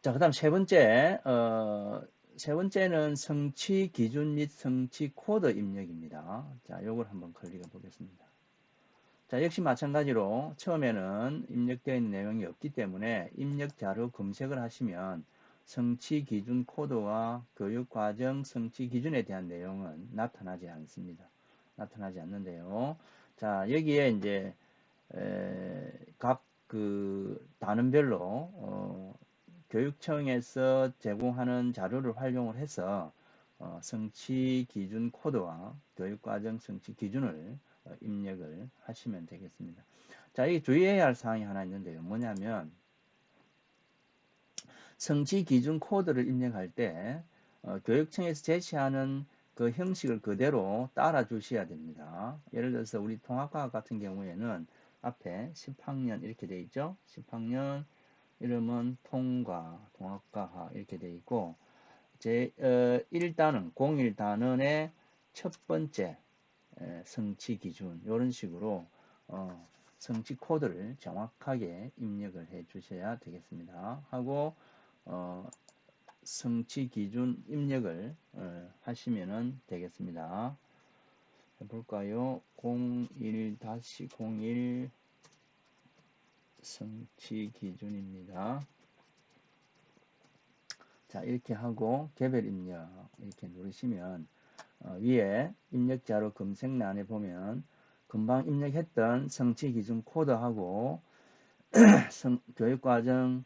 자, 그 다음 세 번째, 어, 세 번째는 성취 기준 및 성취 코드 입력입니다. 자, 요걸 한번 클릭해 보겠습니다. 자, 역시 마찬가지로 처음에는 입력되어 있는 내용이 없기 때문에 입력 자료 검색을 하시면 성취 기준 코드와 교육 과정 성취 기준에 대한 내용은 나타나지 않습니다. 나타나지 않는데요. 자, 여기에 이제 각 그 단원별로 어, 교육청에서 제공하는 자료를 활용을 해서 어, 성취 기준 코드와 교육과정 성취 기준을 어, 입력을 하시면 되겠습니다. 자, 이 주의해야 할 사항이 하나 있는데요. 뭐냐면 성취 기준 코드를 입력할 때 어, 교육청에서 제시하는 그 형식을 그대로 따라 주셔야 됩니다. 예를 들어서 우리 통합과학 같은 경우에는 앞에 10학년 이렇게 돼 있죠. 10학년 이름은 통과, 통합과학 이렇게 돼 있고 제 어, 1단원, 01단원의 첫 번째 에, 성취 기준 이런 식으로 어, 성취 코드를 정확하게 입력을 해 주셔야 되겠습니다. 하고 어, 성취 기준 입력을 어, 하시면 되겠습니다. 해볼까요? 01-01 성취 기준입니다. 자 이렇게 하고 개별 입력 이렇게 누르시면 어, 위에 입력자로 검색란에 보면 금방 입력했던 성취 기준 코드하고 교육과정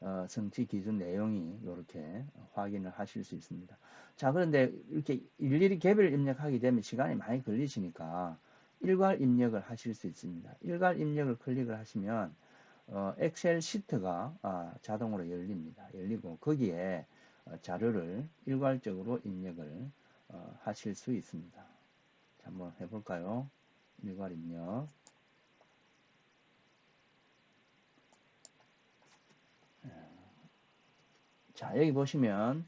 어, 성취 기준 내용이 이렇게 확인을 하실 수 있습니다. 자 그런데 이렇게 일일이 개별 입력하게 되면 시간이 많이 걸리시니까 일괄 입력을 하실 수 있습니다. 일괄 입력을 클릭을 하시면 어, 엑셀 시트가 아, 자동으로 열립니다. 열리고 거기에 어, 자료를 일괄적으로 입력을 어, 하실 수 있습니다. 자, 한번 해볼까요? 일괄 입력. 예. 자, 여기 보시면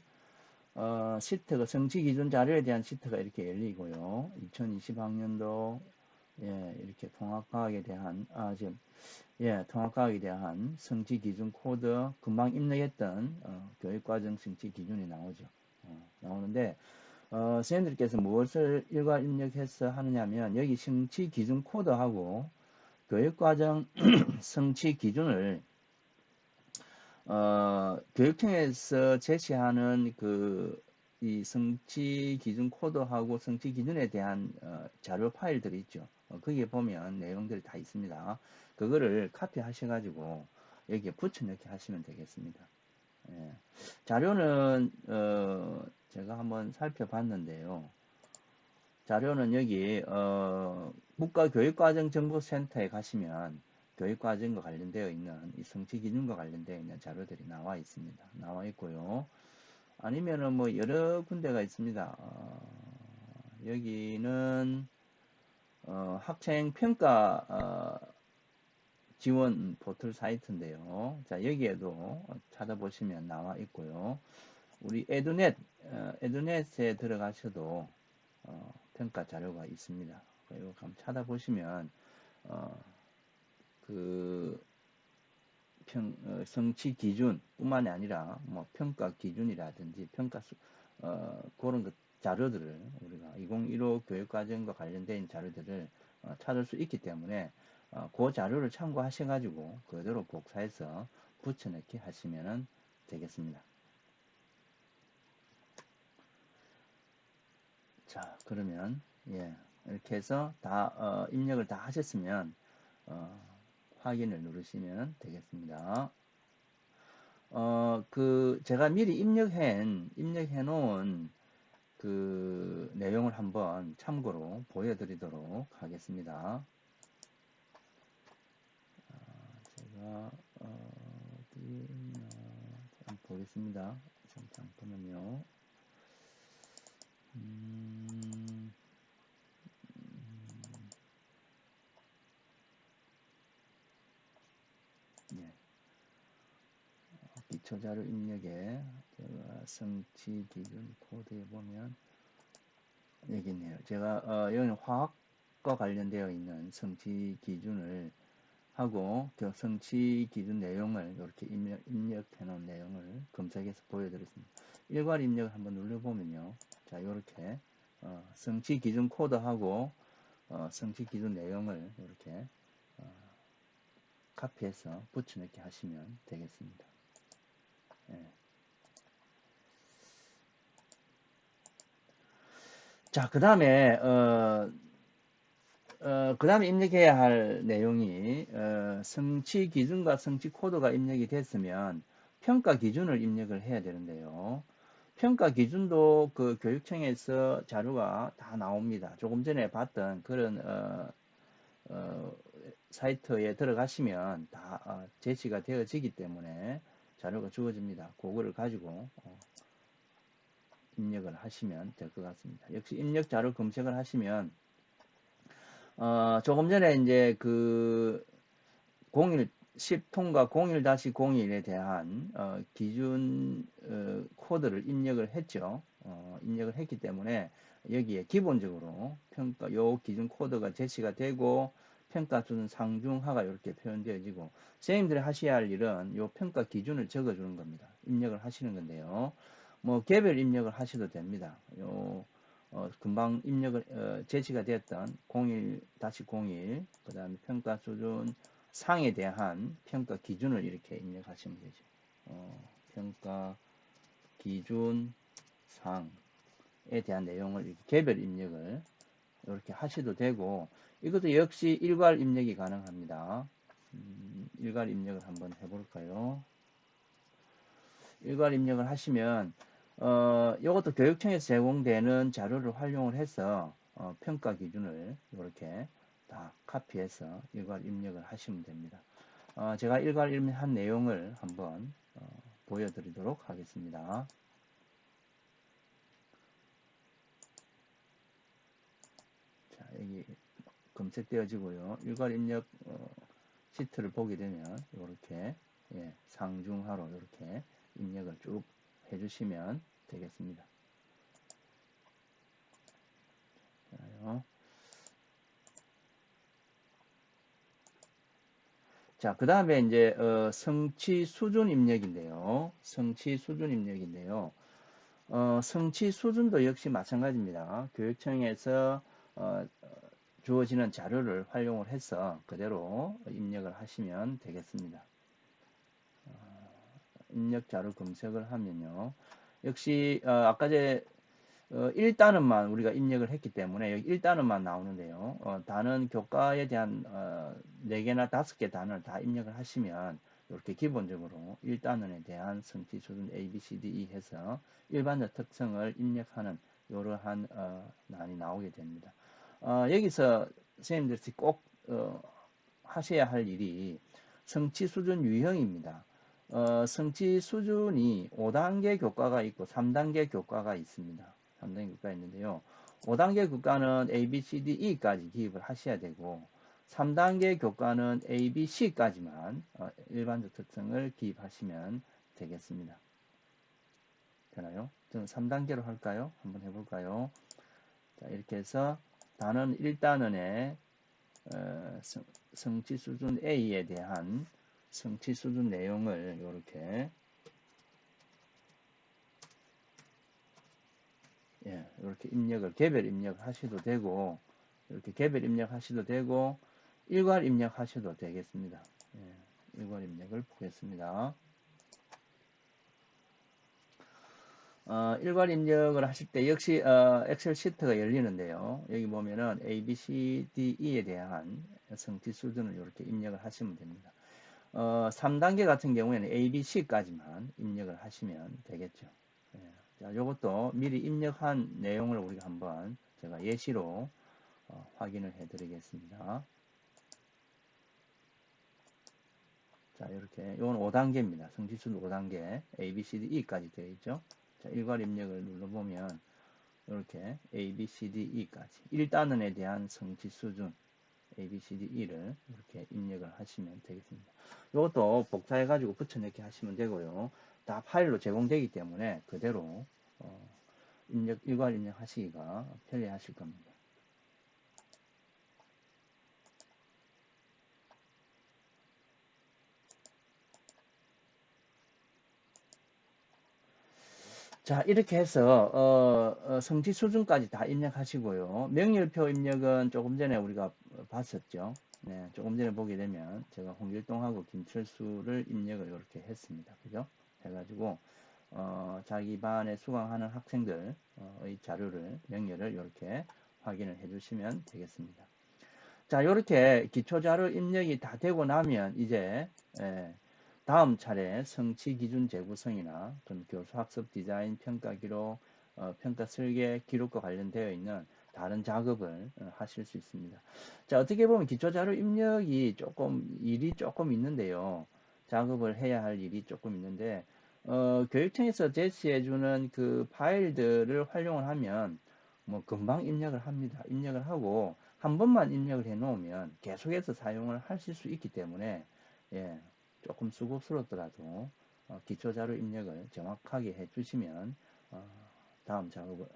어, 시트가 성취 기준 자료에 대한 시트가 이렇게 열리고요. 2020학년도 예, 이렇게 통합과학에 대한 아 지금 예, 통합과학에 대한 성취 기준 코드 금방 입력했던 어, 교육과정 성취 기준이 나오죠. 어, 나오는데 어, 선생님들께서 무엇을 일괄 입력해서 하느냐면 여기 성취 기준 코드하고 교육과정 성취 기준을 어, 교육청에서 제시하는 그 이 성취 기준 코드하고 성취 기준에 대한 어, 자료 파일들이 있죠. 어, 거기에 보면 내용들이 다 있습니다. 그거를 카피 하셔가지고 여기에 붙여넣기 하시면 되겠습니다. 예. 자료는 어, 제가 한번 살펴봤는데요. 자료는 여기 어, 국가교육과정정보센터에 가시면 교육과정과 관련되어 있는 이 성취기준과 관련되어 있는 자료들이 나와 있습니다. 나와 있고요. 아니면은 뭐 여러 군데가 있습니다. 어, 여기는 어, 학생 평가 어, 지원 포털 사이트인데요. 자 여기에도 찾아보시면 나와 있고요. 우리 에듀넷 어, 에듀넷에 들어가셔도 어, 평가 자료가 있습니다. 이거 한번 찾아보시면 어, 그 평, 어, 성취 기준 뿐만이 아니라 뭐 평가 기준이라든지 평가 수, 어, 그런 것 자료들을 우리가 2015 교육과정과 관련된 자료들을 어, 찾을 수 있기 때문에 어, 그 자료를 참고하셔가지고 그대로 복사해서 붙여넣기 하시면 되겠습니다. 자 그러면 예 이렇게 해서 다 어, 입력을 다 하셨으면 어, 확인을 누르시면 되겠습니다. 어, 그 제가 미리 입력해 입력해 놓은 그 내용을 한번 참고로 보여드리도록 하겠습니다. 아, 제가 어, 어디 좀 보겠습니다. 잠깐만요. 음, 음, 예. 기초자료 입력에 성취 기준 코드에 보면 여기 있네요. 제가 어, 여기는 화학과 관련되어 있는 성취 기준을 하고 그 성취 기준 내용을 이렇게 입력, 입력해 놓은 내용을 검색해서 보여드렸습니다. 일괄 입력을 한번 눌러보면요. 자, 이렇게 어, 성취 기준 코드하고 어, 성취 기준 내용을 이렇게 어, 카피해서 붙여넣기 하시면 되겠습니다. 예. 자, 그 다음에 어, 어, 그 다음에 입력해야 할 내용이 어, 성취 기준과 성취 코드가 입력이 됐으면 평가 기준을 입력을 해야 되는데요. 평가 기준도 그 교육청에서 자료가 다 나옵니다. 조금 전에 봤던 그런 어, 어, 사이트에 들어가시면 다 어, 제시가 되어지기 때문에 자료가 주어집니다. 그거를 가지고 어, 입력을 하시면 될 것 같습니다. 역시 입력 자료 검색을 하시면 어, 조금 전에 이제 그 01, 10통과 01-01에 대한 어, 기준 어, 코드를 입력을 했죠. 어, 입력을 했기 때문에 여기에 기본적으로 평가 요 기준 코드가 제시가 되고 평가 수는 상중하가 이렇게 표현되어지고 선생님들이 하셔야 할 일은 요 평가 기준을 적어주는 겁니다. 입력을 하시는 건데요. 뭐 개별 입력을 하셔도 됩니다. 요 어, 금방 입력을 어, 제시가 되었던 01-01 그 다음에 평가 수준 상에 대한 평가 기준을 이렇게 입력하시면 되죠. 어, 평가 기준 상에 대한 내용을 개별 입력을 이렇게 하셔도 되고 이것도 역시 일괄 입력이 가능합니다. 음, 일괄 입력을 한번 해볼까요? 일괄 입력을 하시면 어, 이것도 교육청에서 제공되는 자료를 활용을 해서 어, 평가 기준을 이렇게 다 카피해서 일괄 입력을 하시면 됩니다. 어, 제가 일괄 입력한 내용을 한번 어, 보여드리도록 하겠습니다. 자, 여기 검색되어지고요. 일괄 입력 어, 시트를 보게 되면 이렇게 예, 상중하로 이렇게 입력을 쭉 해주시면 되겠습니다. 자, 그 다음에 이제 어, 성취 수준 입력인데요. 성취 수준 입력인데요. 어, 성취 수준도 역시 마찬가지입니다. 교육청에서 어, 주어지는 자료를 활용을 해서 그대로 입력을 하시면 되겠습니다. 입력 자료 검색을 하면요. 역시 어, 아까 제 어, 1단원만 우리가 입력을 했기 때문에 여기 1단원만 나오는데요. 어, 단원 교과에 대한 어, 4개나 5개 단원을 다 입력을 하시면 이렇게 기본적으로 1단원에 대한 성취 수준 A, B, C, D, E 해서 일반적 특성을 입력하는 이러한 어, 난이 나오게 됩니다. 어, 여기서 선생님들이 꼭 어, 하셔야 할 일이 성취 수준 유형입니다. 어, 성취 수준이 5단계 교과가 있고 3단계 교과가 있습니다. 3단계 교과가 있는데요. 5단계 교과는 A, B, C, D, E까지 기입을 하셔야 되고 3단계 교과는 A, B, C까지만 어, 일반적 특성을 기입하시면 되겠습니다. 되나요? 저는 3단계로 할까요? 한번 해볼까요? 자, 이렇게 해서 단원 1단원의 어, 성, 성취 수준 A에 대한 성취 수준 내용을 이렇게 예, 이렇게 입력을 개별 입력 하셔도 되고 이렇게 개별 입력 하셔도 되고 일괄 입력 하셔도 되겠습니다. 예, 일괄 입력을 보겠습니다. 어, 일괄 입력을 하실 때 역시 어, 엑셀 시트가 열리는데요. 여기 보면은 A, B, C, D, E에 대한 성취 수준을 이렇게 입력을 하시면 됩니다. 어, 3단계 같은 경우에는 A, B, C까지만 입력을 하시면 되겠죠. 예. 자, 이것도 미리 입력한 내용을 우리가 한번 제가 예시로 어, 확인을 해 드리겠습니다. 자, 이렇게 이건 5단계입니다. 성지수는 5단계 A, B, C, D, E까지 되어 있죠. 자, 일괄 입력을 눌러보면 이렇게 A, B, C, D, E까지 1단원에 대한 성취 수준 A, B, C, D, E를 이렇게 입력을 하시면 되겠습니다. 이것도 복사해 가지고 붙여넣기 하시면 되고요. 다 파일로 제공되기 때문에 그대로 어, 입력, 일괄 입력하시기가 편리하실 겁니다. 자, 이렇게 해서 어, 어, 성취 수준까지 다 입력하시고요. 명렬표 입력은 조금 전에 우리가 봤었죠. 네, 조금 전에 보게 되면 제가 홍길동하고 김철수를 입력을 이렇게 했습니다. 그죠? 해가지고 어, 자기 반에 수강하는 학생들의 자료를 명렬을 이렇게 확인을 해주시면 되겠습니다. 자, 이렇게 기초자료 입력이 다 되고 나면 이제 예, 다음 차례 성취 기준 재구성이나 교수 학습 디자인 평가 기록, 어, 평가 설계 기록과 관련되어 있는 다른 작업을 어, 하실 수 있습니다. 자, 어떻게 보면 기초자료 입력이 조금 일이 조금 있는데요. 작업을 해야 할 일이 조금 있는데 어, 교육청에서 제시해주는 그 파일들을 활용을 하면 뭐 금방 입력을 합니다. 입력을 하고 한 번만 입력을 해 놓으면 계속해서 사용을 하실 수 있기 때문에 예, 조금 수고스럽더라도 어, 기초자료 입력을 정확하게 해주시면 어, 다음 작업을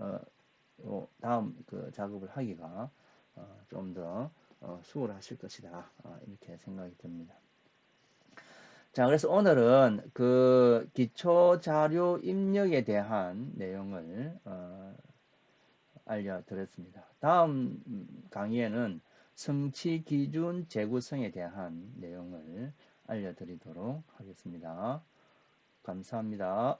어, 다음 그 작업을 하기가 어, 좀더 어, 수월하실 것이다 어, 이렇게 생각이 듭니다. 자, 그래서 오늘은 그 기초자료 입력에 대한 내용을 알려드렸습니다. 다음 강의에는 성취 기준 재구성에 대한 내용을 알려드리도록 하겠습니다. 감사합니다.